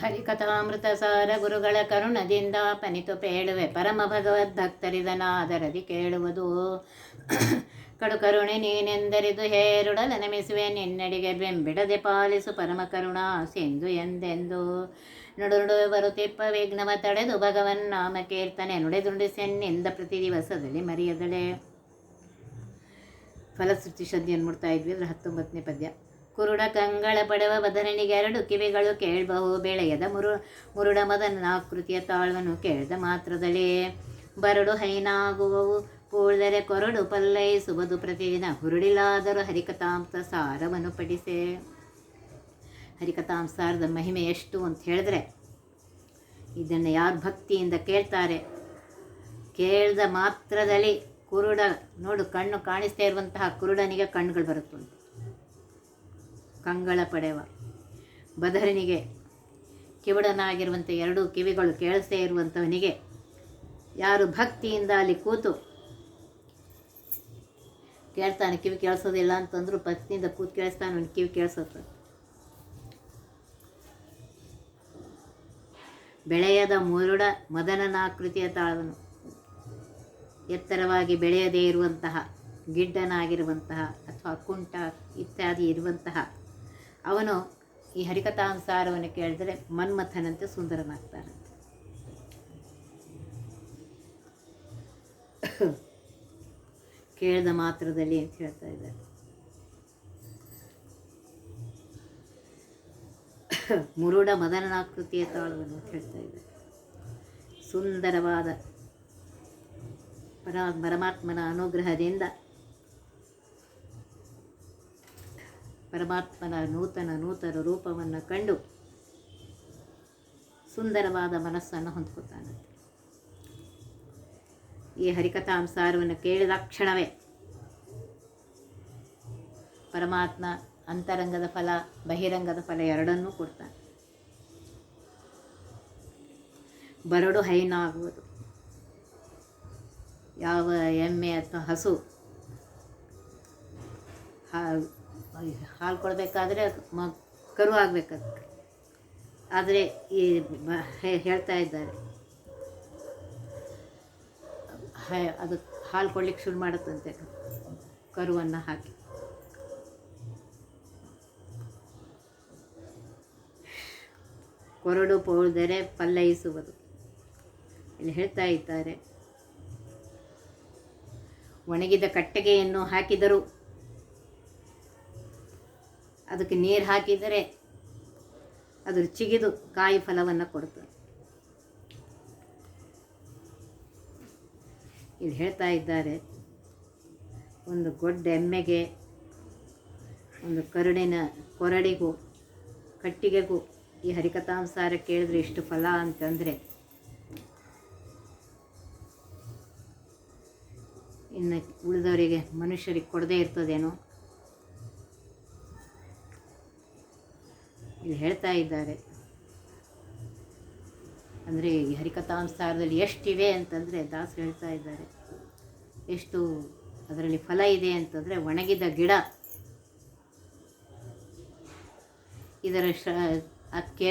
ಹರಿಕಥಾಮೃತ ಸಾರ ಗುರುಗಳ ಕರುಣದಿಂದ ಪನಿತು ಪೇಳುವೆ. ಪರಮ ಭಗವದ್ಭಕ್ತರಿದನಾದರದಿ ಕೇಳುವುದು. ಕಡು ಕರುಣೆ ನೀನೆಂದರಿದು ಹೇರುಡಲ ನಮಿಸುವೆ. ನಿನ್ನಡಿಗೆ ಬೆಂಬಿಡದೆ ಪಾಲಿಸು ಪರಮ ಕರುಣಾ ಸಿಂಧು ಎಂದೆಂದು. ನುಡು ನುಡುವೆ ಬರುತ್ತಿಪ್ಪ ವಿಘ್ನವ ತಡೆದು ಭಗವನ್ ನಾಮ ಕೀರ್ತನೆ ನುಡಿದುಂಡಿಸೆನ್ನಿಂದ ಪ್ರತಿ ದಿವಸದಲ್ಲಿ ಮರೆಯದಳೆ. ಫಲಶ್ರುತಿ ಶ್ರದ್ಧೆಯನ್ನು ಮುಡ್ತಾ ಇದ್ವಿ. ಅದ್ರ ಹತ್ತೊಂಬತ್ತನೇ ಪದ್ಯ. ಕುರುಡ ಕಂಗಳ ಬಡವ ಬದರನಿಗೆ ಎರಡು ಕಿವಿಗಳು ಕೇಳ್ಬಹು ಬೆಳೆಯದ ಮುರು, ಮುರುಡ ಮದನಾಕೃತಿಯ ತಾಳ್ವನು ಕೇಳ್ದ ಮಾತ್ರದಲ್ಲೇ ಬರಡು ಹೈನಾಗುವವು ಪೂಳ್ದರೆ ಕೊರಡು ಪಲ್ಲೈಸುವುದು ಪ್ರತಿದಿನ. ಹುರುಳಿಲಾದರೂ ಹರಿಕಥಾಂಸ ಸಾರವನ್ನು ಪಡಿಸೆ ಹರಿಕಥಾಂಸಾರದ ಮಹಿಮೆ ಎಷ್ಟು ಅಂತ ಹೇಳಿದ್ರೆ, ಇದನ್ನು ಯಾರು ಭಕ್ತಿಯಿಂದ ಕೇಳ್ತಾರೆ? ಕೇಳ್ದ ಮಾತ್ರದಲ್ಲಿ ಕುರುಡ, ನೋಡು ಕಣ್ಣು ಕಾಣಿಸ್ತಾ ಇರುವಂತಹ ಕುರುಡನಿಗೆ ಕಣ್ಣುಗಳು ಬರುತ್ತುಂಟು ಕಂಗಳ ಪಡೆವ. ಬದರನಿಗೆ ಕಿವುಡನಾಗಿರುವಂಥ ಎರಡು ಕಿವಿಗಳು ಕೇಳಿಸ್ತೇ ಇರುವಂಥವನಿಗೆ ಯಾರು ಭಕ್ತಿಯಿಂದ ಅಲ್ಲಿ ಕೂತು ಕೇಳ್ತಾನೆ, ಕಿವಿ ಕೇಳಿಸೋದಿಲ್ಲ ಅಂತಂದ್ರು ಭಕ್ತಿಯಿಂದ ಕೂತು ಕೇಳಿಸ್ತಾನೆ, ಅವನಿಗೆ ಕಿವಿ ಕೇಳಿಸುತ್ತೆ ಬೆಳೆಯದ ಮುರುಡ ಮದನನಾಕೃತಿಯ ತಾಳವನು. ಎತ್ತರವಾಗಿ ಬೆಳೆಯದೇ ಇರುವಂತಹ, ಗಿಡ್ಡನಾಗಿರುವಂತಹ ಅಥವಾ ಕುಂಟ ಇತ್ಯಾದಿ ಇರುವಂತಹ ಅವನು ಈ ಹರಿಕಥಾನುಸಾರವನ್ನು ಕೇಳಿದರೆ ಮನ್ಮಥನಂತೆ ಸುಂದರನಾಗ್ತಾನೆ. ಕೇಳಿದ ಮಾತ್ರದಲ್ಲಿ ಅಂತ ಹೇಳ್ತಾ ಇದ್ದಾರೆ. ಮುರುಡ ಮದನನಾಕೃತಿಯ ತಾಳವನ್ನು ಹೇಳ್ತಾ ಇದ್ದಾರೆ. ಸುಂದರವಾದ ಪರ ಪರಮಾತ್ಮನ ಅನುಗ್ರಹದಿಂದ ಪರಮಾತ್ಮನ ನೂತನ ನೂತನ ರೂಪವನ್ನು ಕಂಡು ಸುಂದರವಾದ ಮನಸ್ಸನ್ನು ಹೊಂದ್ಕೊತಾನೆ. ಈ ಹರಿಕಥಾಂಸಾರವನ್ನು ಕೇಳಿದ ಕ್ಷಣವೇ ಪರಮಾತ್ಮ ಅಂತರಂಗದ ಫಲ, ಬಹಿರಂಗದ ಫಲ ಎರಡನ್ನೂ ಕೊಡ್ತಾನೆ. ಬರಡು ಹೈನಾಗುವುದು. ಯಾವ ಎಮ್ಮೆ ಅಥವಾ ಹಸು ಹಾಲು ಕೊಡಬೇಕಾದ್ರೆ ಮ, ಕರು ಆಗಬೇಕದಕ್ಕೆ ಆದರೆ ಈ ಹೇಳ್ತಾ ಇದ್ದಾರೆ. ಅದು ಹಾಲು ಕೊಡ್ಲಿಕ್ಕೆ ಶುರು ಮಾಡುತ್ತಂತೆ. ಕರುವನ್ನು ಹಾಕಿ. ಕೊರಡು ಪೋಳ್ದರೆ ಪಲ್ಲೈಸುವುದು. ಇಲ್ಲಿ ಹೇಳ್ತಾ ಇದ್ದಾರೆ. ಒಣಗಿದ ಕಟ್ಟಿಗೆಯನ್ನು ಹಾಕಿದರೂ ಅದಕ್ಕೆ ನೀರು ಹಾಕಿದರೆ ಅದು ಚಿಗಿದು ಕಾಯಿ ಫಲವನ್ನು ಕೊಡ್ತದೆ ಇದು ಹೇಳ್ತಾ ಇದ್ದಾರೆ, ಒಂದು ಗೊಡ್ಡ ಎಮ್ಮೆಗೆ, ಒಂದು ಕರುಡಿನ ಕೊರಡಿಗೂ, ಕಟ್ಟಿಗೆಗೂ ಈ ಹರಿಕಥಾಂಸಾರ ಕೇಳಿದ್ರೆ ಇಷ್ಟು ಫಲ ಅಂತಂದರೆ ಇನ್ನು ಉಳಿದವರಿಗೆ ಮನುಷ್ಯರಿಗೆ ಕೊಡದೇ ಇರ್ತದೇನೋ. ಇಲ್ಲಿ ಹೇಳ್ತಾ ಇದ್ದಾರೆ. ಅಂದರೆ ಈ ಹರಿಕಥಾಂಸಾರದಲ್ಲಿ ಎಷ್ಟಿವೆ ಅಂತಂದರೆ ದಾಸರು ಹೇಳ್ತಾ ಇದ್ದಾರೆ. ಎಷ್ಟು ಅದರಲ್ಲಿ ಫಲ ಇದೆ ಅಂತಂದರೆ ಒಣಗಿದ ಗಿಡ. ಇದರ ಶ ಅದು ಕೇ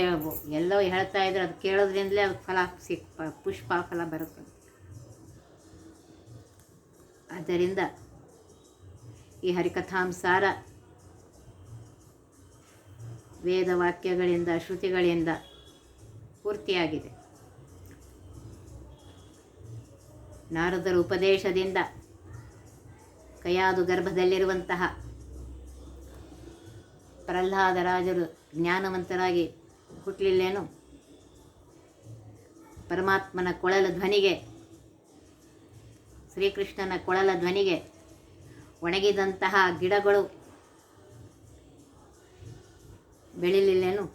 ಎಲ್ಲೋ ಹೇಳ್ತಾ ಇದ್ರೆ ಅದು ಕೇಳೋದ್ರಿಂದಲೇ ಅದು ಫಲ ಸಿಕ್ ಪುಷ್ಪ ಫಲ ಬರುತ್ತೆ. ಆದ್ದರಿಂದ ಈ ಹರಿಕಥಾಂಸಾರ ವೇದವಾಕ್ಯಗಳಿಂದ, ಶ್ರುತಿಗಳಿಂದ ಪೂರ್ತಿಯಾಗಿದೆ. ನಾರದರ ಉಪದೇಶದಿಂದ ಕೈಯಾದು ಗರ್ಭದಲ್ಲಿರುವಂತಹ ಪ್ರಹ್ಲಾದರಾಜರು ಜ್ಞಾನವಂತರಾಗಿ ಹುಟ್ಟಲಿಲ್ಲೇನು ಪರಮಾತ್ಮನ ಕೊಳಲ ಧ್ವನಿಗೆ, ಶ್ರೀಕೃಷ್ಣನ ಕೊಳಲ ಧ್ವನಿಗೆ ಒಣಗಿದಂತಹ ಗಿಡಗಳು ಬೆಳಿಲಿಲ್ಲೇನು?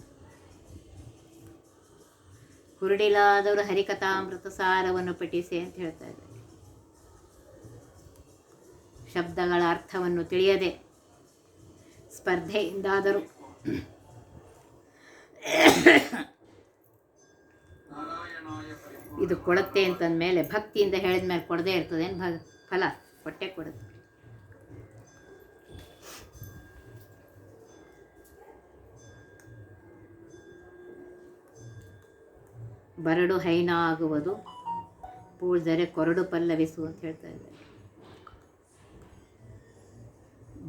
ಕುರುಡಿಲಾದವರು ಹರಿಕಥಾಮೃತ ಸಾರವನ್ನು ಪಠಿಸಿ ಅಂತ ಹೇಳ್ತಾ ಇದ್ದಾರೆ. ಶಬ್ದಗಳ ಅರ್ಥವನ್ನು ತಿಳಿಯದೆ ಸ್ಪರ್ಧೆಯಿಂದಾದರೂ ಇದು ಕೊಡುತ್ತೆ ಅಂತಂದಮೇಲೆ ಭಕ್ತಿಯಿಂದ ಹೇಳಿದ ಮೇಲೆ ಕೊಡದೇ ಇರ್ತದೆ. ಭ, ಫಲ? ಕೊಟ್ಟೆ ಕೊಡುತ್ತೆ. ಬರಡು ಹೈನ ಆಗುವುದು ಪೂಳ್ದರೆ ಕೊರಡು ಪಲ್ಲವಿಸು ಅಂತ ಹೇಳ್ತಾ ಇದ್ದಾರೆ.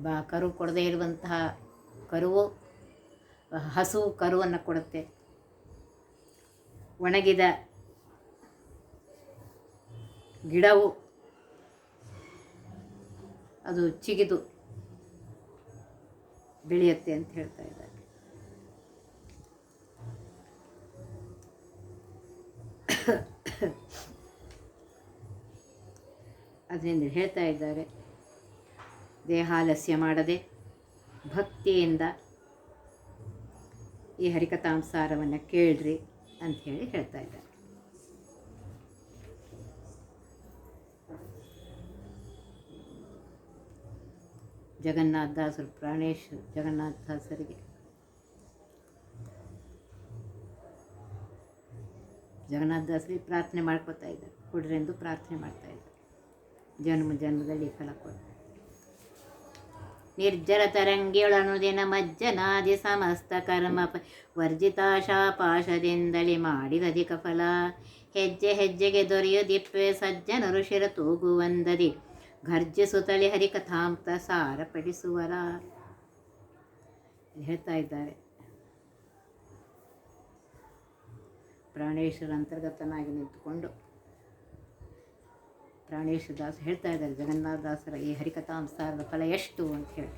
ಬ, ಕರು ಕೊಡದೇ ಇರುವಂತಹ ಕರುವು, ಹಸು ಕರುವನ್ನು ಕೊಡುತ್ತೆ. ಒಣಗಿದ ಗಿಡವು, ಅದು ಚಿಗಿದು ಬೆಳೆಯುತ್ತೆ ಅಂತ ಹೇಳ್ತಾ ಇದ್ದಾರೆ. ಅದರಿಂದ ಹೇಳ್ತಾ ಇದ್ದಾರೆ, ದೇಹಾಲಸ್ಯ ಮಾಡದೆ ಭಕ್ತಿಯಿಂದ ಈ ಹರಿಕಥಾಂಸಾರವನ್ನು ಕೇಳ್ರಿ ಅಂತ ಹೇಳಿ ಹೇಳ್ತಾ ಇದ್ದಾರೆ. ಜಗನ್ನಾಥ ದಾಸರು, ಪ್ರಾಣೇಶ್ ಜಗನ್ನಾಥ ಜಗನ್ನಾಥ ಪ್ರಾರ್ಥನೆ ಮಾಡ್ಕೋತಾ ಇದ್ದಾರೆ. ಕೊಡ್ರಿ ಎಂದು ಪ್ರಾರ್ಥನೆ ಮಾಡ್ತಾ ಇದ್ದಾರೆ. ಜನ್ಮ ಜನ್ಮದಲ್ಲಿ ಫಲ ಕೊಡು ನಿರ್ಜರ ತರಂಗಿಯೊಳನುದಿನ ಮಜ್ಜನಾದಿ ಸಮಸ್ತ ಕರ್ಮ ವರ್ಜಿತಾಶಾಪಾಶದಿಂದಲೇ ಮಾಡಿದ ಅಧಿಕ ಫಲ. ಹೆಜ್ಜೆ ಹೆಜ್ಜೆಗೆ ದೊರೆಯುದಿಪ್ಪೆ ಸಜ್ಜನರು ಶಿರ ತೂಗುವಂದದಿ ಘರ್ಜಿಸುತ್ತಲೇ ಹರಿಕಥಾಂತ ಸಾರಪಡಿಸುವರ. ಹೇಳ್ತಾ ಇದ್ದಾರೆ. ಪ್ರಾಣೇಶ್ವರ ಅಂತರ್ಗತನಾಗಿ ನಿಂತುಕೊಂಡು ಪ್ರಾಣೇಶ್ವರ ದಾಸ ಹೇಳ್ತಾ ಇದ್ದಾರೆ ಜಗನ್ನಾಥದಾಸರ ಈ ಹರಿಕಥಾಂಸಾರದ ಫಲ ಎಷ್ಟು ಅಂತ ಹೇಳಿ.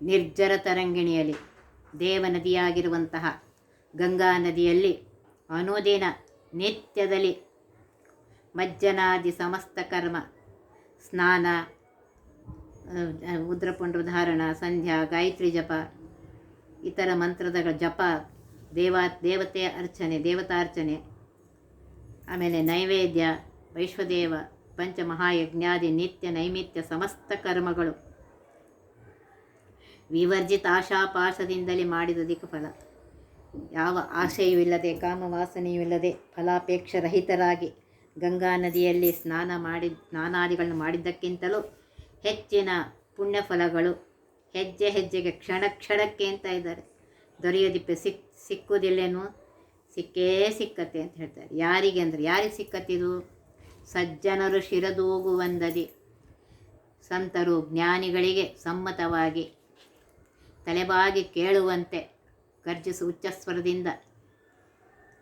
ನಿರ್ಜರ ತರಂಗಿಣಿಯಲ್ಲಿ ದೇವನದಿಯಾಗಿರುವಂತಹ ಗಂಗಾ ನದಿಯಲ್ಲಿ ಅನುದಿನ ನಿತ್ಯದಲ್ಲಿ ಮಜ್ಜನಾದಿ ಸಮಸ್ತ ಕರ್ಮ ಸ್ನಾನ ಆ, ಉದ್ರಪುಂಡ್ರ ಧಾರಣ ಸಂಧ್ಯಾ ಗಾಯತ್ರಿ ಜಪ ಇತರ ಮಂತ್ರದ ಜಪ ದೇವ, ದೇವತೆ ಅರ್ಚನೆ, ದೇವತಾರ್ಚನೆ, ಆಮೇಲೆ ನೈವೇದ್ಯ, ವೈಶ್ವದೇವ, ಪಂಚಮಹಾಯಜ್ಞಾದಿ, ನಿತ್ಯ ನೈಮಿತ್ಯ ಸಮಸ್ತ ಕರ್ಮಗಳು. ವಿವರ್ಜಿತ ಆಶಾಪಾಶದಿಂದಲೇ ಮಾಡಿದ ಫಲ ಯಾವ ಆಶೆಯೂ ಇಲ್ಲದೆ ಕಾಮವಾಸನೆಯೂ ಇಲ್ಲದೆ ಫಲಾಪೇಕ್ಷ ರಹಿತರಾಗಿ ಗಂಗಾ ನದಿಯಲ್ಲಿ ಸ್ನಾನ ಮಾಡಿ, ಸ್ನಾನಾದಿಗಳನ್ನು ಮಾಡಿದ್ದಕ್ಕಿಂತಲೂ ಹೆಚ್ಚಿನ ಪುಣ್ಯ ಫಲಗಳು ಹೆಜ್ಜೆ ಹೆಜ್ಜೆಗೆ ಕ್ಷಣ ಕ್ಷಣಕ್ಕೆ ಅಂತ ಇದ್ದಾರೆ. ದೊರೆಯೋದಿಪ್ಪೆ ಸಿಕ್ ಸಿಕ್ಕುವುದಿಲ್ಲೇನು ಸಿಕ್ಕೇ ಸಿಕ್ಕತ್ತೆ ಅಂತ ಹೇಳ್ತಾರೆ. ಯಾರಿಗೆ ಅಂದರೆ, ಯಾರಿಗೆ ಸಿಕ್ಕತ್ತಿದು? ಸಜ್ಜನರು ಶಿರದೂಗುವಂದದಿ ಸಂತರು ಜ್ಞಾನಿಗಳಿಗೆ ಸಮ್ಮತವಾಗಿ ತಲೆಬಾಗಿ ಕೇಳುವಂತೆ, ಗರ್ಜಿಸು ಉಚ್ಚಸ್ವರದಿಂದ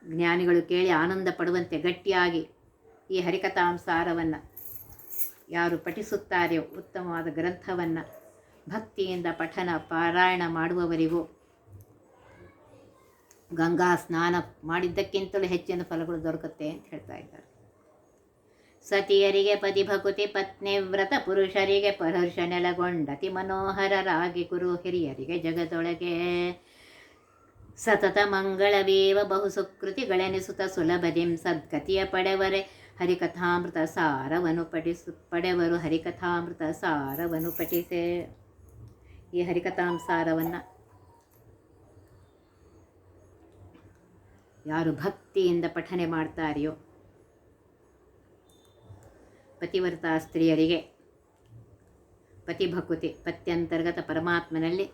ಜ್ಞಾನಿಗಳು ಕೇಳಿ ಆನಂದ ಪಡುವಂತೆ ಗಟ್ಟಿಯಾಗಿ ಈ ಹರಿಕಥಾಂಸಾರವನ್ನು ಯಾರು ಪಠಿಸುತ್ತಾರೆಯೋ ಉತ್ತಮವಾದ ಗ್ರಂಥವನ್ನು ಭಕ್ತಿಯಿಂದ ಪಠನ ಪಾರಾಯಣ ಮಾಡುವವರಿಗೂ ಗಂಗಾ ಸ್ನಾನ ಮಾಡಿದ್ದಕ್ಕಿಂತಲೂ ಹೆಚ್ಚಿನ ಫಲಗಳು ದೊರಕುತ್ತೆ ಅಂತ ಹೇಳ್ತಾ ಇದ್ದಾರೆ. ಸತಿಯರಿಗೆ ಪತಿಭಕುತಿ ಪತ್ನಿ ವ್ರತ, ಪುರುಷರಿಗೆ ಪರುಷ ನೆಲಗೊಂಡತಿ ಮನೋಹರರಾಗಿ ಗುರು ಹಿರಿಯರಿಗೆ ಜಗದೊಳಗೆ. ಸತತ ಮಂಗಳವೇವ ಬಹು ಸುಕೃತಿಗಳೆನಿಸುತ್ತ ಸುಲಭದಿಂ ಸದ್ಗತಿಯ ಪಡೆವರೆ. ಹರಿಕಥಾಮೃತ ಸಾರವನ್ನು ಪಠಿಸು, ಪಡೆವರು ಹರಿಕಥಾಮೃತ ಸಾರವನ್ನು ಪಠಿಸೆ. ಈ ಹರಿಕಥಾಂಸಾರವನ್ನು ಯಾರು ಭಕ್ತಿಯಿಂದ ಪಠನೆ ಮಾಡ್ತಾರೆಯೋ. ಪತಿವ್ರತ ಸ್ತ್ರೀಯರಿಗೆ ಪತಿಭಕುತಿ ಪತ್ಯಂತರ್ಗತ ಪರಮಾತ್ಮನಲ್ಲಿ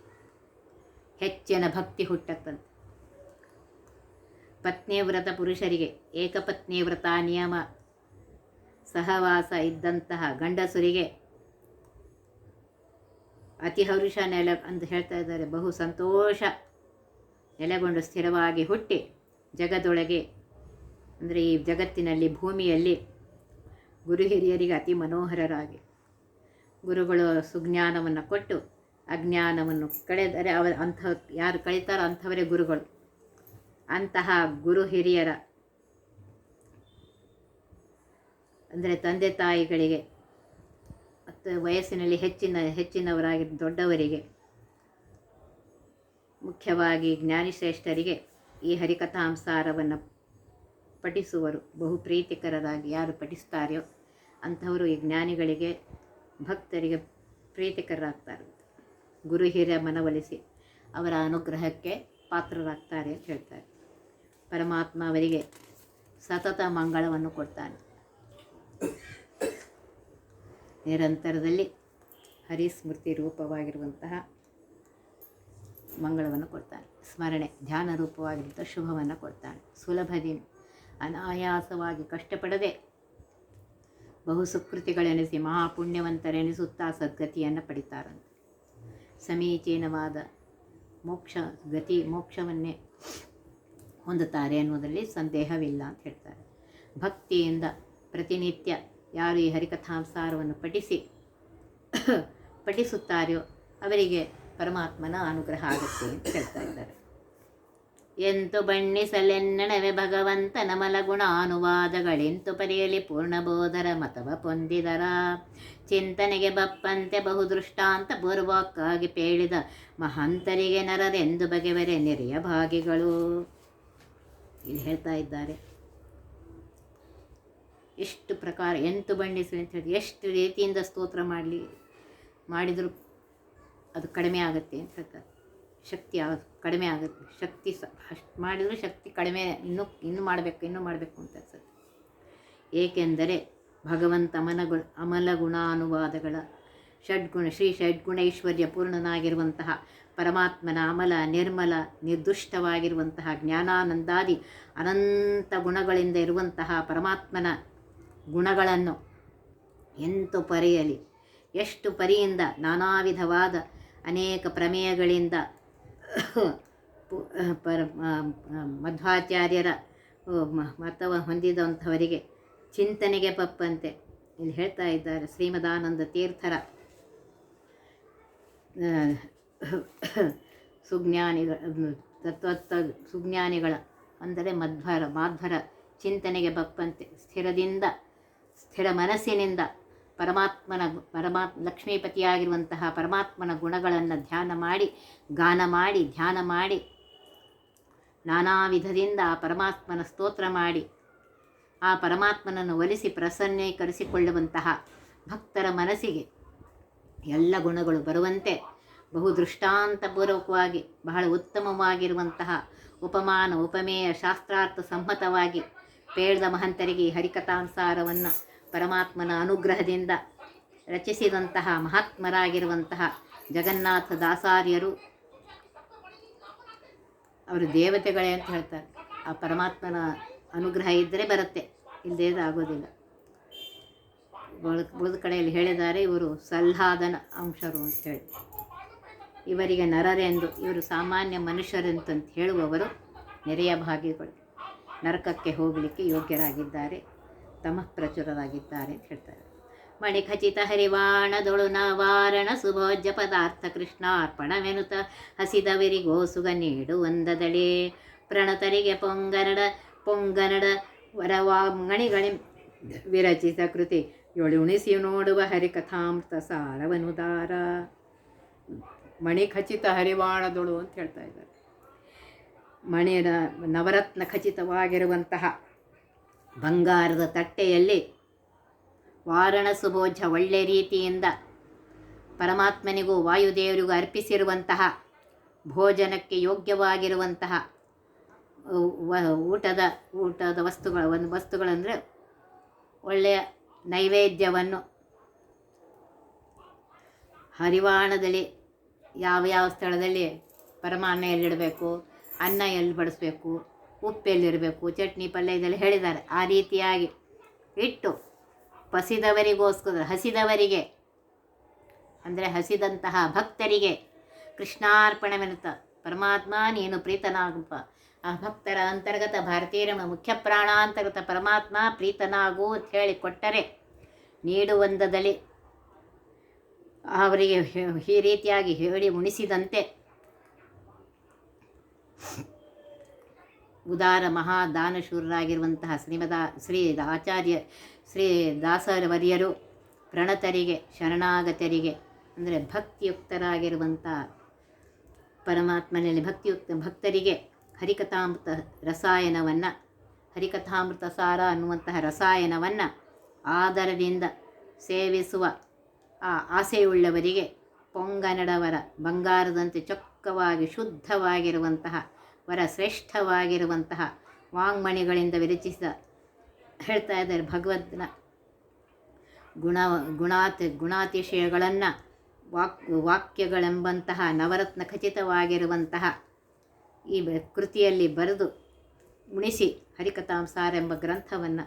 ಹೆಚ್ಚಿನ ಭಕ್ತಿ ಹುಟ್ಟಕ್ಕಂತೆ ಪತ್ನಿವ್ರತ ಪುರುಷರಿಗೆ ಏಕಪತ್ನಿ ವ್ರತ ನಿಯಮ. ಸಹವಾಸ ಇದ್ದಂತಹ ಗಂಡಸರಿಗೆ ಅತಿ ಹರುಷ ನೆಲೆ ಅಂತ ಹೇಳ್ತಾ ಇದ್ದಾರೆ. ಬಹು ಸಂತೋಷ ನೆಲೆಗೊಂಡು ಸ್ಥಿರವಾಗಿ ಹುಟ್ಟಿ ಜಗದೊಳಗೆ, ಅಂದರೆ ಈ ಜಗತ್ತಿನಲ್ಲಿ ಭೂಮಿಯಲ್ಲಿ ಗುರು ಹಿರಿಯರಿಗೆ ಅತಿ ಮನೋಹರರಾಗಿ. ಗುರುಗಳು ಸುಜ್ಞಾನವನ್ನು ಕೊಟ್ಟು, ಅಜ್ಞಾನವನ್ನು ಕಳೆದರೆ ಅವರ ಅಂಥ, ಯಾರು ಕಳೀತಾರೋ ಅಂಥವರೇ ಗುರುಗಳು. ಅಂತಹ ಗುರು ಹಿರಿಯರ ಅಂದರೆ ತಂದೆ ತಾಯಿಗಳಿಗೆ, ಮತ್ತು ವಯಸ್ಸಿನಲ್ಲಿ ಹೆಚ್ಚಿನ, ಹೆಚ್ಚಿನವರಾಗಿ ದೊಡ್ಡವರಿಗೆ, ಮುಖ್ಯವಾಗಿ ಜ್ಞಾನಿಶ್ರೇಷ್ಠರಿಗೆ ಈ ಹರಿಕಥಾಂಸಾರವನ್ನು ಪಠಿಸುವರು. ಬಹು ಪ್ರೀತಿಕರರಾಗಿ ಯಾರು ಪಠಿಸ್ತಾರೆಯೋ ಅಂಥವರು ಈ ಜ್ಞಾನಿಗಳಿಗೆ ಭಕ್ತರಿಗೆ ಪ್ರೀತಿಕರಾಗ್ತಾರೆ ಗುರು ಹಿರಿಯ ಮನವೊಲಿಸಿ ಅವರ ಅನುಗ್ರಹಕ್ಕೆ ಪಾತ್ರರಾಗ್ತಾರೆ ಅಂತ ಹೇಳ್ತಾರೆ. ಪರಮಾತ್ಮ ಅವರಿಗೆ ಸತತ ಮಂಗಳವನ್ನು ಕೊಡ್ತಾನೆ. ನಿರಂತರದಲ್ಲಿ ಹರಿಸ್ಮೃತಿ ರೂಪವಾಗಿರುವಂತಹ ಮಂಗಳವನ್ನು ಕೊಡ್ತಾನೆ. ಸ್ಮರಣೆ ಧ್ಯಾನ ರೂಪವಾಗಿರುವಂಥ ಶುಭವನ್ನು ಕೊಡ್ತಾನೆ ಸುಲಭದಿಂದ ಅನಾಯಾಸವಾಗಿ ಕಷ್ಟಪಡದೆ ಬಹು ಸುಕೃತಿಗಳೆನಿಸಿ ಮಹಾಪುಣ್ಯವಂತರೆನಿಸುತ್ತಾ ಸದ್ಗತಿಯನ್ನು ಪಡಿತಾರಂತೆ. ಸಮೀಚೀನವಾದ ಮೋಕ್ಷ, ಗತಿ ಮೋಕ್ಷವನ್ನೇ ಹೊಂದುತ್ತಾರೆ ಅನ್ನೋದರಲ್ಲಿ ಸಂದೇಹವಿಲ್ಲ ಅಂತ ಹೇಳ್ತಾರೆ. ಭಕ್ತಿಯಿಂದ ಪ್ರತಿನಿತ್ಯ ಯಾರು ಈ ಹರಿಕಥಾಂಸಾರವನ್ನು ಪಠಿಸಿ, ಪಠಿಸುತ್ತಾರೆಯೋ ಅವರಿಗೆ ಪರಮಾತ್ಮನ ಅನುಗ್ರಹ ಆಗುತ್ತೆ ಅಂತ ಹೇಳ್ತಾ ಇದ್ದಾರೆ. ಎಂತು ಬಣ್ಣಿಸಲೆನ್ನಣವೆ ಭಗವಂತನ ಮಲಗುಣ ಅನುವಾದಗಳೆಂತು ಪರಿಯಲಿ ಪೂರ್ಣಬೋಧರ ಮತವ ಪೊಂದಿದರ. ಚಿಂತನೆಗೆ ಬಪ್ಪಂತೆ ಬಹು ದೃಷ್ಟಾಂತ ಪೂರ್ವಕ್ಕಾಗಿ ಪೇಳಿದ ಮಹಾಂತರಿಗೆ ನರರೆಂದು ಬಗೆವರೆ ನೆರೆಯ ಭಾಗಿಗಳು ಇಲ್ಲಿ ಹೇಳ್ತಾ ಇದ್ದಾರೆ. ಎಷ್ಟು ಪ್ರಕಾರ ಎಂತು ಬಣ್ಣಿಸಲಿ ಅಂತ ಹೇಳಿ ಎಷ್ಟು ರೀತಿಯಿಂದ ಸ್ತೋತ್ರ ಮಾಡಲಿ ಮಾಡಿದರೂ ಅದು ಕಡಿಮೆ ಆಗುತ್ತೆ ಅಂತ ಹೇಳ್ತಾರೆ. ಶಕ್ತಿ ಕಡಿಮೆ ಆಗುತ್ತೆ. ಶಕ್ತಿ ಸ, ಅಷ್ಟು ಮಾಡಿದರೂ ಶಕ್ತಿ ಕಡಿಮೆ ಇನ್ನೂ ಇನ್ನೂ ಮಾಡಬೇಕು ಇನ್ನೂ ಮಾಡಬೇಕು ಅಂತ ಅನ್ಸುತ್ತೆ. ಏಕೆಂದರೆ ಭಗವಂತ ಅಮನಗುಣ ಅಮಲ ಗುಣಾನುವಾದಗಳ ಷಡ್ಗುಣ ಶ್ರೀ ಷಡ್ಗುಣೈಶ್ವರ್ಯ ಪೂರ್ಣನಾಗಿರುವಂತಹ ಪರಮಾತ್ಮನ ಅಮಲ, ನಿರ್ಮಲ, ನಿರ್ದುಷ್ಟವಾಗಿರುವಂತಹ ಜ್ಞಾನಾನಂದಾದಿ ಅನಂತ ಗುಣಗಳಿಂದ ಇರುವಂತಹ ಪರಮಾತ್ಮನ ಗುಣಗಳನ್ನು ಎಂತು ಪರಿಯಲಿ? ಎಷ್ಟು ಪರಿಯಿಂದ ನಾನಾ ವಿಧವಾದ ಅನೇಕ ಪ್ರಮೇಯಗಳಿಂದ ಪರ ಮಧ್ವಾಚಾರ್ಯರ ಮತವ ಹೊಂದಿದಂಥವರಿಗೆ ಚಿಂತನೆಗೆ ಪಪ್ಪಂತೆ ಇಲ್ಲಿ ಹೇಳ್ತಾ ಇದ್ದಾರೆ ಶ್ರೀಮದಾನಂದ ತೀರ್ಥರ ಸುಜ್ಞಾನಿಗಳು ತತ್ವತ್ವ ಸುಜ್ಞಾನಿಗಳ, ಅಂದರೆ ಮಧ್ವರ, ಮಾಧ್ವರ ಚಿಂತನೆಗೆ ಬಪ್ಪಂತೆ. ಸ್ಥಿರದಿಂದ, ಸ್ಥಿರ ಮನಸ್ಸಿನಿಂದ ಪರಮಾತ್ಮನ ಪರಮಾತ್ಮ ಪರಮಾತ್ ಲಕ್ಷ್ಮೀಪತಿಯಾಗಿರುವಂತಹ ಪರಮಾತ್ಮನ ಗುಣಗಳನ್ನು ಧ್ಯಾನ ಮಾಡಿ, ಗಾನ ಮಾಡಿ, ಧ್ಯಾನ ಮಾಡಿ, ನಾನಾ ವಿಧದಿಂದ ಆ ಪರಮಾತ್ಮನ ಸ್ತೋತ್ರ ಮಾಡಿ, ಆ ಪರಮಾತ್ಮನನ್ನು ಒಲಿಸಿ ಪ್ರಸನ್ನೀಕರಿಸಿಕೊಳ್ಳುವಂತಹ ಭಕ್ತರ ಮನಸ್ಸಿಗೆ ಎಲ್ಲ ಗುಣಗಳು ಬರುವಂತೆ, ಬಹು ದೃಷ್ಟಾಂತಪೂರ್ವಕವಾಗಿ ಬಹಳ ಉತ್ತಮವಾಗಿರುವಂತಹ ಉಪಮಾನ, ಉಪಮೇಯ, ಶಾಸ್ತ್ರಾರ್ಥ ಸಮ್ಮತವಾಗಿ, ಪೇಳ್ದ ಮಹಂತರಿಗೆ ಈ ಹರಿಕಥಾಂಸಾರವನ್ನು ಪರಮಾತ್ಮನ ಅನುಗ್ರಹದಿಂದ ರಚಿಸಿದಂತಹ ಮಹಾತ್ಮರಾಗಿರುವಂತಹ ಜಗನ್ನಾಥ ದಾಸಾರ್ಯರು, ಅವರು ದೇವತೆಗಳೇ ಅಂತ ಹೇಳ್ತಾರೆ. ಆ ಪರಮಾತ್ಮನ ಅನುಗ್ರಹ ಇದ್ದರೆ ಬರುತ್ತೆ ಇಲ್ಲದೇ ಆಗೋದಿಲ್ಲ. ಉಳಿದ ಕಡೆಯಲ್ಲಿ ಹೇಳಿದ್ದಾರೆ, ಇವರು ಸಲ್ಲಾದನ ಅಂಶರು ಅಂತ ಹೇಳಿ. ಇವರಿಗೆ ನರರೆಂದು ಇವರು ಸಾಮಾನ್ಯ ಮನುಷ್ಯರೆಂತಂತ ಹೇಳುವವರು ನೆರೆಯ ಭಾಗಿಗಳು ನರಕಕ್ಕೆ ಹೋಗಲಿಕ್ಕೆ ಯೋಗ್ಯರಾಗಿದ್ದಾರೆ. ತಮಃ ಪ್ರಚುರರಾಗಿದ್ದಾರೆ ಅಂತ ಹೇಳ್ತಾರೆ. ಮಣಿಖಚಿತ ಹರಿವಾಣದೊಳು ವಾರಣ ಸುಭೋಜ್ಯ ಪದಾರ್ಥ ಕೃಷ್ಣಾರ್ಪಣವೆನುತ ಹಸಿದವರಿಗೋ ಸುಗ ನೀಡುವಂದದಳೆ ಪ್ರಣತರಿಗೆ ಪೊಂಗನಡ ಪೊಂಗನಡ ವರವಾಂಗಣಿಗಳಿ ವಿರಚಿತ ಕೃತಿ. ಉಣಿಸಿ ನೋಡುವ ಹರಿಕಥಾಮೃತ ಸಾರವನುದಾರ ಮಣಿಖಚಿತ ಹರಿವಾಣದೊಳು ಅಂತ ಹೇಳ್ತಾ ಇದ್ದಾರೆ. ಮಣಿಯ ನವರತ್ನ ಖಚಿತವಾಗಿರುವಂತಹ ಬಂಗಾರದ ತಟ್ಟೆಯಲ್ಲಿ ವಾರಣಸುಭೋಜ ಒಳ್ಳೆ ರೀತಿಯಿಂದ ಪರಮಾತ್ಮನಿಗೂ ವಾಯುದೇವರಿಗೂ ಅರ್ಪಿಸಿರುವಂತಹ ಭೋಜನಕ್ಕೆ ಯೋಗ್ಯವಾಗಿರುವಂತಹ ಊಟದ ಊಟದ ವಸ್ತುಗಳ, ಒಂದು ವಸ್ತುಗಳಂದರೆ ಒಳ್ಳೆಯ ನೈವೇದ್ಯವನ್ನು ಹರಿವಾಣದಲ್ಲಿ ಯಾವ ಯಾವ ಸ್ಥಳದಲ್ಲಿ ಪರಮಾನ್ನ ಎಲ್ಲಿಡಬೇಕು, ಅನ್ನ ಎಲ್ಲಿ ಬಡಿಸ್ಬೇಕು ಉಪ್ಪು ಎಲ್ಲಿರಬೇಕು ಚಟ್ನಿ ಪಲ್ಯ ಇದೆಲ್ಲ ಹೇಳಿದ್ದಾರೆ. ಆ ರೀತಿಯಾಗಿ ಇಟ್ಟು ಪಸಿದವರಿಗೋಸ್ಕರ, ಹಸಿದವರಿಗೆ, ಅಂದರೆ ಹಸಿದಂತಹ ಭಕ್ತರಿಗೆ ಕೃಷ್ಣಾರ್ಪಣವೆನ್ನುತ್ತ ಪರಮಾತ್ಮ, ನೀನು ಪ್ರೀತನಾಗಪ್ಪ ಆ ಭಕ್ತರ ಅಂತರ್ಗತ ಭಾರತೀಯರ ಮುಖ್ಯ ಪ್ರಾಣಾಂತರ್ಗತ ಪರಮಾತ್ಮ ಪ್ರೀತನಾಗು ಅಂತ ಹೇಳಿ ಕೊಟ್ಟರೆ ನೀಡುವಂದದಲ್ಲಿ ಅವರಿಗೆ ಈ ರೀತಿಯಾಗಿ ಹೇಳಿ ಉಣಿಸಿದಂತೆ ಉದಾರ ಮಹಾದಾನಶೂರರಾಗಿರುವಂತಹ ಶ್ರೀಮದಾ ಶ್ರೀ ಆಚಾರ್ಯ ಶ್ರೀ ದಾಸರವರ್ಯರು ಪ್ರಣತರಿಗೆ, ಶರಣಾಗತರಿಗೆ, ಅಂದರೆ ಭಕ್ತಿಯುಕ್ತರಾಗಿರುವಂಥ ಪರಮಾತ್ಮನಲ್ಲಿ ಭಕ್ತಿಯುಕ್ತ ಭಕ್ತರಿಗೆ ಹರಿಕಥಾಮೃತ ರಸಾಯನವನ್ನು, ಹರಿಕಥಾಮೃತ ಸಾರ ಅನ್ನುವಂತಹ ರಸಾಯನವನ್ನು ಆದರದಿಂದ ಸೇವಿಸುವ ಆ ಆಸೆಯುಳ್ಳವರಿಗೆ ಪೊಂಗನಡವರ ಬಂಗಾರದಂತೆ ಚೊಕ್ಕವಾಗಿ ಶುದ್ಧವಾಗಿರುವಂತಹ ವರ ಶ್ರೇಷ್ಠವಾಗಿರುವಂತಹ ವಾಂಗ್ಮಣಿಗಳಿಂದ ವಿರಚಿಸಿದ ಹೇಳ್ತಾ ಇದ್ದಾರೆ ಭಗವದ್ನ ಗುಣ, ಗುಣಾತಿ, ಗುಣಾತಿಶಯಗಳನ್ನು, ವಾಕ್, ವಾಕ್ಯಗಳೆಂಬಂತಹ ನವರತ್ನ ಖಚಿತವಾಗಿರುವಂತಹ ಈ ಕೃತಿಯಲ್ಲಿ ಬರೆದು ಉಣಿಸಿ ಹರಿಕಥಾಂಸಾರ ಎಂಬ ಗ್ರಂಥವನ್ನು,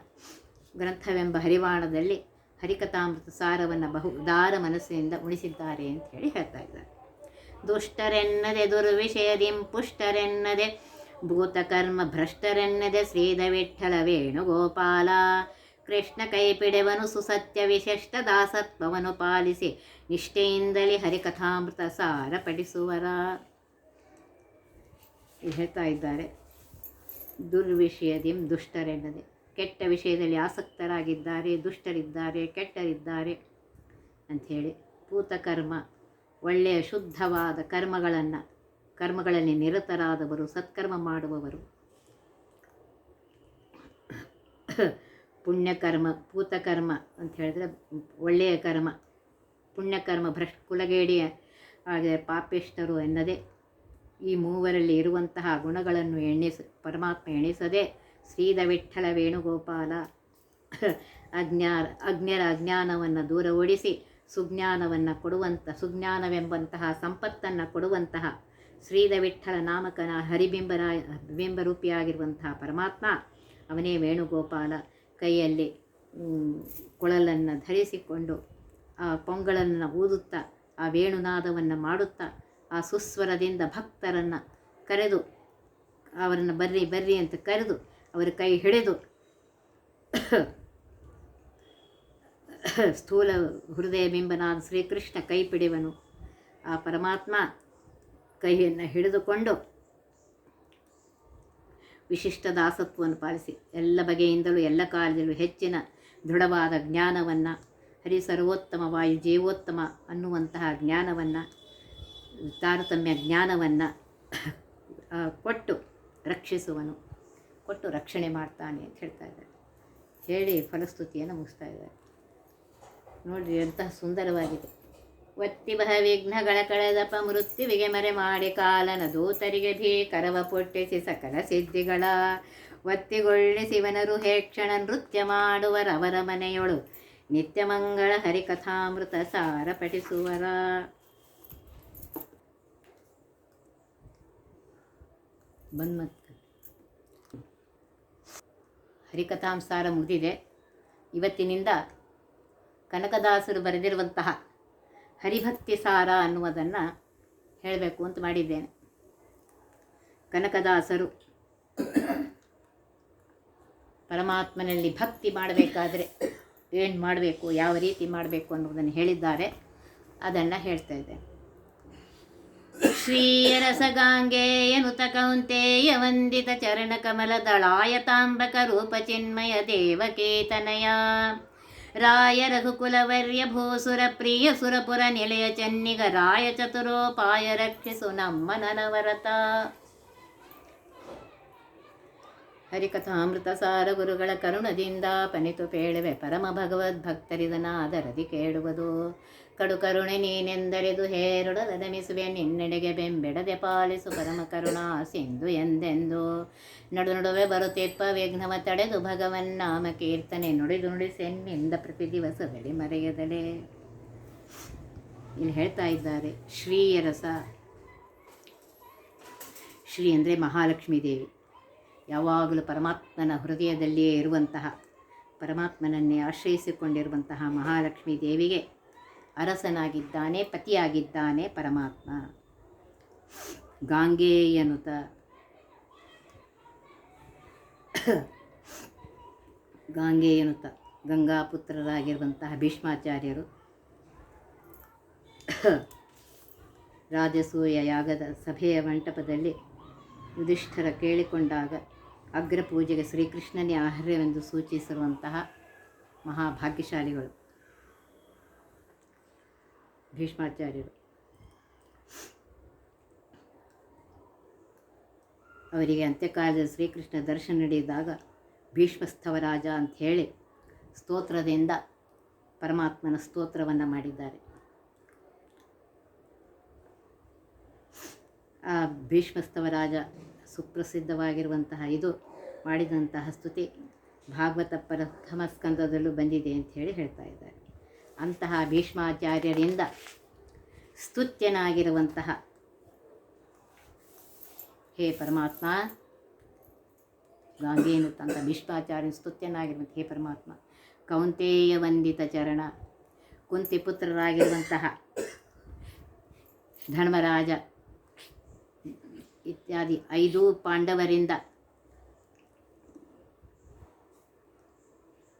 ಗ್ರಂಥವೆಂಬ ಹರಿವಾಣದಲ್ಲಿ ಹರಿಕಥಾಮೃತ ಸಾರವನ್ನು ಬಹು ಉದಾರ ಮನಸ್ಸಿನಿಂದ ಉಣಿಸಿದ್ದಾರೆ ಅಂತ ಹೇಳಿ ಹೇಳ್ತಾ ಇದ್ದಾರೆ. ದುಷ್ಟರೆನ್ನದೆ ದುರ್ವಿಷಯದಿಂ ಪುಷ್ಟರೆನ್ನದೆ ಭೂತಕರ್ಮ ಭ್ರಷ್ಟರೆನ್ನದೆ ಶ್ರೀದ ವಿಠ್ಠಲ ವೇಣುಗೋಪಾಲ. ಕೃಷ್ಣ ಕೈಪಿಡೆವನು ಸುಸತ್ಯ ವಿಶಿಷ್ಟ ದಾಸತ್ವವನ್ನು ಪಾಲಿಸಿ ನಿಷ್ಠೆಯಿಂದಲೇ ಹರಿಕಥಾಮೃತ ಸಾರ ಪಡಿಸುವರ ಹೇಳ್ತಾ ಇದ್ದಾರೆ. ದುರ್ವಿಷಯದಿಂ ದುಷ್ಟರೆನ್ನದೆ. ಕೆಟ್ಟ ವಿಷಯದಲ್ಲಿ ಆಸಕ್ತರಾಗಿದ್ದಾರೆ, ದುಷ್ಟರಿದ್ದಾರೆ, ಕೆಟ್ಟರಿದ್ದಾರೆ ಅಂಥೇಳಿ ಭೂತಕರ್ಮ ಒಳ್ಳೆಯ ಶುದ್ಧವಾದ ಕರ್ಮಗಳನ್ನು ಕರ್ಮಗಳಲ್ಲಿ ನಿರತರಾದವರು, ಸತ್ಕರ್ಮ ಮಾಡುವವರು. ಪುಣ್ಯಕರ್ಮ ಭೂತಕರ್ಮ ಅಂತ ಹೇಳಿದ್ರೆ ಒಳ್ಳೆಯ ಕರ್ಮ. ಪುಣ್ಯಕರ್ಮ ಭ್ರಷ್ಟ ಕುಲಗೇಡಿಯ ಹಾಗೆ ಪಾಪಿಷ್ಠರು ಎನ್ನದೇ, ಈ ಮೂವರಲ್ಲಿ ಇರುವಂತಹ ಗುಣಗಳನ್ನು ಎಣಿಸ, ಪರಮಾತ್ಮ ಎಣಿಸದೆ, ಶ್ರೀದ ವಿಠ್ಠಲ ವೇಣುಗೋಪಾಲ ಅಜ್ಞಾ ಅಜ್ಞರ ಅಜ್ಞಾನವನ್ನು ದೂರ ಓಡಿಸಿ ಸುಜ್ಞಾನವನ್ನು ಕೊಡುವಂಥ ಸುಜ್ಞಾನವೆಂಬಂತಹ ಸಂಪತ್ತನ್ನು ಕೊಡುವಂತಹ ಶ್ರೀದ ವಿಠ್ಠಲ ನಾಮಕನ ಹರಿಬಿಂಬರ, ಬಿಂಬರೂಪಿಯಾಗಿರುವಂತಹ ಪರಮಾತ್ಮ, ಅವನೇ ವೇಣುಗೋಪಾಲ ಕೈಯಲ್ಲಿ ಕೊಳಲನ್ನು ಧರಿಸಿಕೊಂಡು ಆ ಪೊಂಗಳನ್ನು ಊದುತ್ತಾ, ಆ ವೇಣುನಾದವನ್ನು ಮಾಡುತ್ತಾ, ಆ ಸುಸ್ವರದಿಂದ ಭಕ್ತರನ್ನು ಕರೆದು, ಅವರನ್ನು ಬರ್ರಿ ಬರ್ರಿ ಅಂತ ಕರೆದು, ಅವರ ಕೈ ಹಿಡಿದು ಸ್ಥೂಲ ಹೃದಯ ಬಿಂಬನಾದ ಶ್ರೀಕೃಷ್ಣ ಕೈ ಪಿಡಿವನು ಆ ಪರಮಾತ್ಮ ಕೈಯನ್ನು ಹಿಡಿದುಕೊಂಡು ವಿಶಿಷ್ಟ ದಾಸತ್ವವನ್ನು ಪಾಲಿಸಿ, ಎಲ್ಲ ಬಗೆಯಿಂದಲೂ ಎಲ್ಲ ಕಾಲದಲ್ಲೂ ಹೆಚ್ಚಿನ ದೃಢವಾದ ಜ್ಞಾನವನ್ನು ಹರಿ ಸರ್ವೋತ್ತಮ ವಾಯು ಜೀವೋತ್ತಮ ಅನ್ನುವಂತಹ ಜ್ಞಾನವನ್ನು, ತಾರತಮ್ಯ ಜ್ಞಾನವನ್ನು ಕೊಟ್ಟು ರಕ್ಷಿಸುವನು. ಕೊಟ್ಟು ರಕ್ಷಣೆ ಮಾಡ್ತಾನೆ ಅಂತ ಹೇಳ್ತಾ ಇದ್ದಾರೆ. ಹೇಳಿ ಫಲಸ್ತುತಿಯನ್ನು ಮುಗಿಸ್ತಾ ಇದ್ದಾರೆ. ನೋಡ್ರಿ ಎಂತಹ ಸುಂದರವಾಗಿದೆ. ಒತ್ತಿ ಬಹ ವಿಘ್ನಗಳ ಕಳೆದಪ ಮೃತ್ಯುವಿಗೆ ಮರೆ ಮಾಡಿ ಕಾಲನ ದೂತರಿಗೆ ಭೀಕರವ ಪೊಟ್ಟಿಸಿ ಸಕಲ ಸಿದ್ಧಿಗಳ. ಒತ್ತಿಗೊಳ್ಳಿಸಿವನರು ಹೇಕ್ಷಣ ನೃತ್ಯ ಮಾಡುವರವರ ಮನೆಯೊಳು ನಿತ್ಯ ಮಂಗಳ ಹರಿಕಥಾಮೃತ ಸಾರ ಪಠಿಸುವರ. ಬಂದ್ ಮತ್ತೆ ಹರಿಕಥಾಂಸಾರ ಮುಗಿದಿದೆ. ಇವತ್ತಿನಿಂದ ಕನಕದಾಸರು ಬರೆದಿರುವಂತಹ ಹರಿಭಕ್ತಿ ಸಾರ ಅನ್ನುವುದನ್ನು ಹೇಳಬೇಕು ಅಂತ ಮಾಡಿದ್ದೇನೆ. ಕನಕದಾಸರು ಪರಮಾತ್ಮನಲ್ಲಿ ಭಕ್ತಿ ಮಾಡಬೇಕಾದ್ರೆ ಏನು ಮಾಡಬೇಕು, ಯಾವ ರೀತಿ ಮಾಡಬೇಕು ಅನ್ನುವುದನ್ನು ಹೇಳಿದ್ದಾರೆ. ಅದನ್ನು ಹೇಳ್ತಾ ಇದ್ದೇನೆ. ಶ್ರೀಯರಸಗಾಂಗೇಯನುತ ಕೌಂತೆಯ ವಂದಿತ ಚರಣ ಕಮಲ ದಳಾಯತಾಂಬಕ ರೂಪ ಚಿನ್ಮಯ ದೇವಕೇತನಯ. ರಾಯ ರಘುಕುಲವರ್ಯ ಭೂಸುರ ಪ್ರಿಯ ಸುರಪುರ ನಿಲಯ ಚೆನ್ನಿಗ ರಾಯ ಚತುರೋಪಾಯ ರಕ್ಷಿಸು ನಮ್ಮ ನನವರತ ಹರಿಕಥಾಮೃತ ಸಾರ ಗುರುಗಳ ಕರುಣದಿಂದ ಪನಿತು ಪೇಳುವೆ ಪರಮ ಭಗವದ್ ಭಗವದ್ಭಕ್ತರಿದನಾದರದಿ ಕೇಳುವುದು. ಕಡು ಕರುಣೆ ನೀನೆಂದರೆದು ಹೇರುಡಲದಮಿಸುವೆ ನಿನ್ನೆಡೆಗೆ ಬೆಂಬೆಡದೆ ಪಾಲಿಸು ಪರಮ ಕರುಣಾ ಸಿಂಧು ಎಂದೆಂದು. ನಡು ನಡುವೆ ಬರುತ್ತಿಪ್ಪ ವಿಘ್ನವ ತಡೆದು ಭಗವನ್ನಾಮ ಕೀರ್ತನೆ ನುಡಿದು ನುಡಿಸೆನ್ನಿಂದ ಪ್ರತಿ ದಿವಸದಲ್ಲಿ ಮರೆಯದಳೆ ಇಲ್ಲಿ ಹೇಳ್ತಾ ಇದ್ದಾರೆ ಶ್ರೀಯರಸ ಶ್ರೀ ಅಂದರೆ ಮಹಾಲಕ್ಷ್ಮೀ ದೇವಿ. ಯಾವಾಗಲೂ ಪರಮಾತ್ಮನ ಹೃದಯದಲ್ಲಿಯೇ ಇರುವಂತಹ, ಪರಮಾತ್ಮನನ್ನೇ ಆಶ್ರಯಿಸಿಕೊಂಡಿರುವಂತಹ ಮಹಾಲಕ್ಷ್ಮೀ ದೇವಿಗೆ ಅರಸನಾಗಿದ್ದಾನೆ, ಪತಿಯಾಗಿದ್ದಾನೆ ಪರಮಾತ್ಮ. ಗಾಂಗೇಯನುತ ಗಾಂಗೇಯನುತ ಗಂಗಾಪುತ್ರರಾಗಿರುವಂತಹ ಭೀಷ್ಮಾಚಾರ್ಯರು ರಾಜಸೂಯ ಯಾಗದ ಸಭೆಯ ಮಂಟಪದಲ್ಲಿ ಯುಧಿಷ್ಠರ ಕೇಳಿಕೊಂಡಾಗ ಅಗ್ರಪೂಜೆಗೆ ಶ್ರೀಕೃಷ್ಣನೇ ಆಹಾರ್ಯವೆಂದು ಸೂಚಿಸಿರುವಂತಹ ಮಹಾಭಾಗ್ಯಶಾಲಿಗಳು. ಭೀಷ್ಮಾಚಾರ್ಯರು. ಅವರಿಗೆ ಅಂತ್ಯಕಾಲದ ಶ್ರೀಕೃಷ್ಣ ದರ್ಶನ ನೀಡಿದಾಗ ಭೀಷ್ಮಸ್ಥವರಾಜ ಹೇಳಿ ಸ್ತೋತ್ರದಿಂದ ಪರಮಾತ್ಮನ ಸ್ತೋತ್ರವನ್ನು ಮಾಡಿದ್ದಾರೆ. ಆ ಭೀಷ್ಮಸ್ಥವರಾಜ ಸುಪ್ರಸಿದ್ಧವಾಗಿರುವಂತಹ ಇದು ಮಾಡಿದಂತಹ ಸ್ತುತಿ ಭಾಗವತ ಪ್ರಥಮ ಸ್ಕಂದದಲ್ಲೂ ಬಂದಿದೆ ಅಂತ ಹೇಳಿ ಹೇಳ್ತಾ ಇದ್ದಾರೆ. ಅಂತಹ ಭೀಷ್ಮಾಚಾರ್ಯರಿಂದ ಸ್ತುತ್ಯನಾಗಿರುವಂತಹ ಹೇ ಪರಮಾತ್ಮ ಗಾಂಧಿಯನ್ನು ತಂತ ಭೀಷ್ಮಾಚಾರ್ಯ ಸ್ತುತ್ಯನಾಗಿರುವಂಥ ಹೇ ಪರಮಾತ್ಮ, ಕೌಂತೇಯ ವಂದಿತ ಚರಣ, ಕುಂತಿ ಪುತ್ರರಾಗಿರುವಂತಹ ಧರ್ಮರಾಜ ಇತ್ಯಾದಿ ಐದು ಪಾಂಡವರಿಂದ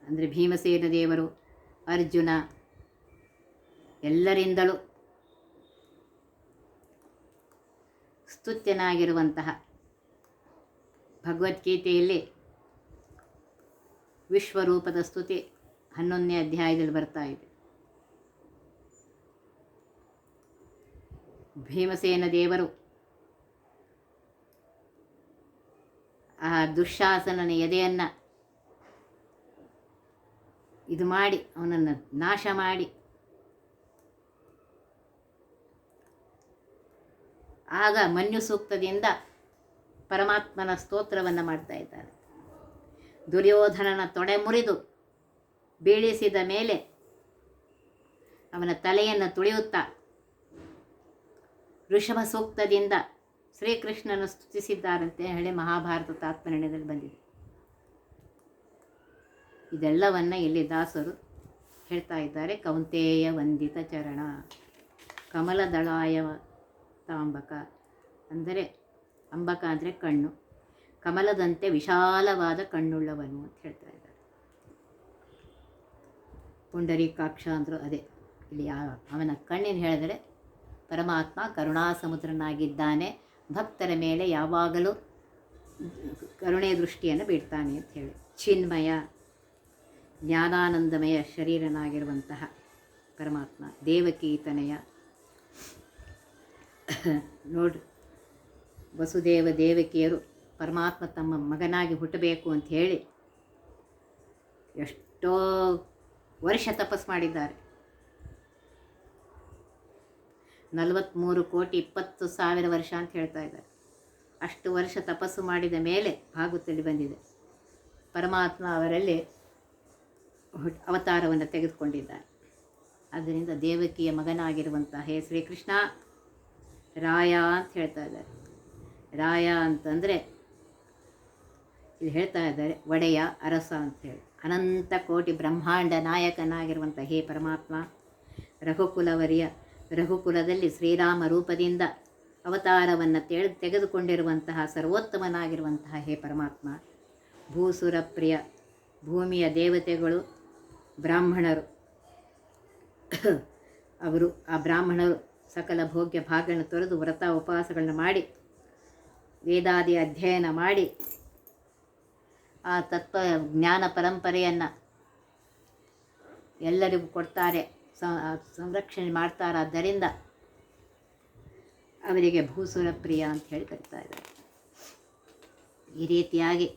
ಅಂದರೆ ಭೀಮಸೇನ ದೇವರು, ಅರ್ಜುನ ಎಲ್ಲರಿಂದಲೂ ಸ್ತುತ್ಯನಾಗಿರುವಂತಹ ಭಗವದ್ಗೀತೆಯಲ್ಲಿ ವಿಶ್ವರೂಪದ ಸ್ತುತಿ ಹನ್ನೊಂದನೇ ಅಧ್ಯಾಯದಲ್ಲಿ ಬರ್ತಾ ಇದೆ. ಭೀಮಸೇನ ದೇವರು ಆ ದುಶಾಸನನ ಎದೆಯನ್ನು ಇದು ಮಾಡಿ ಅವನನ್ನು ನಾಶ ಮಾಡಿ ಆಗ ಮನ್ಯು ಸೂಕ್ತದಿಂದ ಪರಮಾತ್ಮನ ಸ್ತೋತ್ರವನ್ನು ಮಾಡ್ತಾ ಇದ್ದಾರೆ ದುರ್ಯೋಧನನ ತೊಡೆ ಮುರಿದು ಬೀಳಿಸಿದ ಮೇಲೆ ಅವನ ತಲೆಯನ್ನು ತುಳಿಯುತ್ತಾ ಋಷಭ ಸೂಕ್ತದಿಂದ ಶ್ರೀಕೃಷ್ಣನ ಸ್ತುತಿಸಿದ್ದಾರಂತೆ ಹೇಳಿ ಮಹಾಭಾರತ ತಾತ್ಪರ್ಯದಲ್ಲಿ ಬಂದಿದೆ. ಇದೆಲ್ಲವನ್ನು ಇಲ್ಲಿ ದಾಸರು ಹೇಳ್ತಾ ಇದ್ದಾರೆ. ಕೌಂತೇಯ ವಂದಿತ ಚರಣ ಕಮಲದಳಾಯ ತಾಂಬಕ ಅಂದರೆ ಅಂಬಕ ಅಂದರೆ ಕಣ್ಣು. ಕಮಲದಂತೆ ವಿಶಾಲವಾದ ಕಣ್ಣುಳ್ಳವನು ಅಂತ ಹೇಳ್ತಾ ಇದ್ದಾರೆ. ಪುಂಡರೀಕಾಕ್ಷ ಅಂದರು ಅದೇ. ಇಲ್ಲಿ ಅವನ ಕಣ್ಣಿನ ಹೇಳಿದರೆ, ಪರಮಾತ್ಮ ಕರುಣಾಸಮುದ್ರನಾಗಿದ್ದಾನೆ, ಭಕ್ತರ ಮೇಲೆ ಯಾವಾಗಲೂ ಕರುಣೆ ದೃಷ್ಟಿಯನ್ನು ಬಿಡ್ತಾನೆ ಅಂತ ಹೇಳಿ. ಚಿನ್ಮಯ, ಜ್ಞಾನಾನಂದಮಯ ಶರೀರನಾಗಿರುವಂತಹ ಪರಮಾತ್ಮ ದೇವಕೀತನಯ ನೋಡ್ರಿ ವಸುದೇವ ದೇವಕಿಯರು ಪರಮಾತ್ಮ ತಮ್ಮ ಮಗನಾಗಿ ಹುಟ್ಟಬೇಕು ಅಂತ ಹೇಳಿ ಎಷ್ಟೋ ವರ್ಷ ತಪಸ್ ಮಾಡಿದ್ದಾರೆ. ನಲವತ್ತ್ಮೂರು ಕೋಟಿ ಇಪ್ಪತ್ತು ಸಾವಿರ ವರ್ಷ ಅಂತ ಹೇಳ್ತಾ ಇದ್ದಾರೆ. ಅಷ್ಟು ವರ್ಷ ತಪಸ್ಸು ಮಾಡಿದ ಮೇಲೆ ಭಾಗವತದಲ್ಲಿ ಬಂದಿದೆ. ಪರಮಾತ್ಮ ಅವರಲ್ಲಿ ಅವತಾರವನ್ನು ತೆಗೆದುಕೊಂಡಿದ್ದಾರೆ. ಆದ್ದರಿಂದ ದೇವಕಿಯ ಮಗನಾಗಿರುವಂತಹ ಹೇ ಶ್ರೀಕೃಷ್ಣ ರಾಯ ಅಂತ ಹೇಳ್ತಾ ಇದ್ದಾರೆ. ರಾಯ ಅಂತಂದರೆ ಇದು ಹೇಳ್ತಾ ಇದ್ದಾರೆ, ಒಡೆಯ ಅರಸ ಅಂಥೇಳಿ ಅನಂತ ಕೋಟಿ ಬ್ರಹ್ಮಾಂಡ ನಾಯಕನಾಗಿರುವಂಥ ಹೇ ಪರಮಾತ್ಮ, ರಘುಕುಲವರಿಯ, ರಘುಕುಲದಲ್ಲಿ ಶ್ರೀರಾಮ ರೂಪದಿಂದ ಅವತಾರವನ್ನು ತೆಗೆ ತೆಗೆದುಕೊಂಡಿರುವಂತಹ ಸರ್ವೋತ್ತಮನಾಗಿರುವಂತಹ ಹೇ ಪರಮಾತ್ಮ ಭೂಸುರಪ್ರಿಯ ಭೂಮಿಯ ದೇವತೆಗಳು, ಬ್ರಾಹ್ಮಣರು. ಅವರು ಆ ಬ್ರಾಹ್ಮಣರು ಸಕಲ ಭೋಗ್ಯ ಭಾಗಗಳನ್ನು ತೊರೆದು ವ್ರತ ಉಪವಾಸಗಳನ್ನ ಮಾಡಿ, ವೇದಾದಿ ಅಧ್ಯಯನ ಮಾಡಿ, ಆ ತತ್ವ ಜ್ಞಾನ ಪರಂಪರೆಯನ್ನು ಎಲ್ಲರಿಗೂ ಕೊಡ್ತಾರೆ ಸಂರಕ್ಷಣೆ ಮಾಡ್ತಾರಾದ್ದರಿಂದ ಅವರಿಗೆ ಭೂಸುರಪ್ರಿಯ ಅಂತ ಹೇಳಿ ಕರಿತಾ ಇದ್ದಾರೆ. ಈ ರೀತಿಯಾಗಿ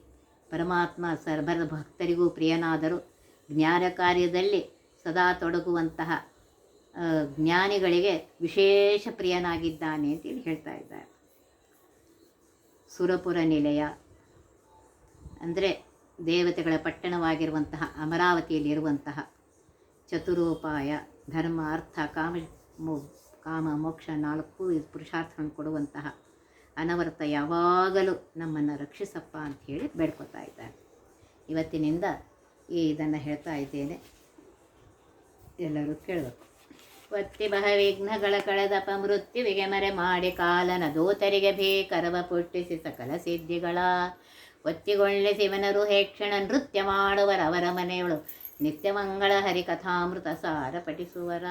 ಪರಮಾತ್ಮ ಸರ್ಬರ ಭಕ್ತರಿಗೂ ಪ್ರಿಯನಾದರು ಜ್ಞಾನ ಕಾರ್ಯದಲ್ಲಿ ಸದಾ ತೊಡಗುವಂತಹ ಜ್ಞಾನಿಗಳಿಗೆ ವಿಶೇಷ ಪ್ರಿಯನಾಗಿದ್ದಾನೆ ಅಂತೇಳಿ ಹೇಳ್ತಾ ಇದ್ದಾರೆ. ಸುರಪುರ ನಿಲಯ ಅಂದರೆ ದೇವತೆಗಳ ಪಟ್ಟಣವಾಗಿರುವಂತಹ, ಅಮರಾವತಿಯಲ್ಲಿರುವಂತಹ ಚತುರೋಪಾಯ, ಧರ್ಮ, ಅರ್ಥ, ಕಾಮ ಕಾಮ, ಮೋಕ್ಷ ನಾಲ್ಕು ಇದು ಪುರುಷಾರ್ಥಗಳನ್ನು ಕೊಡುವಂತಹ ಅನವರ್ತ ಯಾವಾಗಲೂ ನಮ್ಮನ್ನು ರಕ್ಷಿಸಪ್ಪ ಅಂತ ಹೇಳಿ ಬೇಡ್ಕೊತಾ ಇದ್ದಾರೆ. ಇವತ್ತಿನಿಂದ ಈ ಇದನ್ನು ಹೇಳ್ತಾ ಇದ್ದೇನೆ. ಎಲ್ಲರೂ ಕೇಳಬೇಕು. ಒತ್ತಿ ಬಹ ವಿಘ್ನಗಳ ಕಳೆದಪ ಮೃತ್ಯುವಿಗೆ ಮರೆ ಮಾಡಿ ಕಾಲನ ದೂತರಿಗೆ ಭೀಕರವ ಪುಟ್ಟಿಸಿ ಸಕಲ ಸಿದ್ಧಿಗಳ. ಒತ್ತಿಗೊಳ್ಳೆ ಶಿವನರು ಹೇಕ್ಷಣ ನೃತ್ಯ ಮಾಡುವರವರ ಮನೆಯಳು ನಿತ್ಯ ಮಂಗಳ ಹರಿಕಥಾಮೃತ ಸಾರ ಪಠಿಸುವರ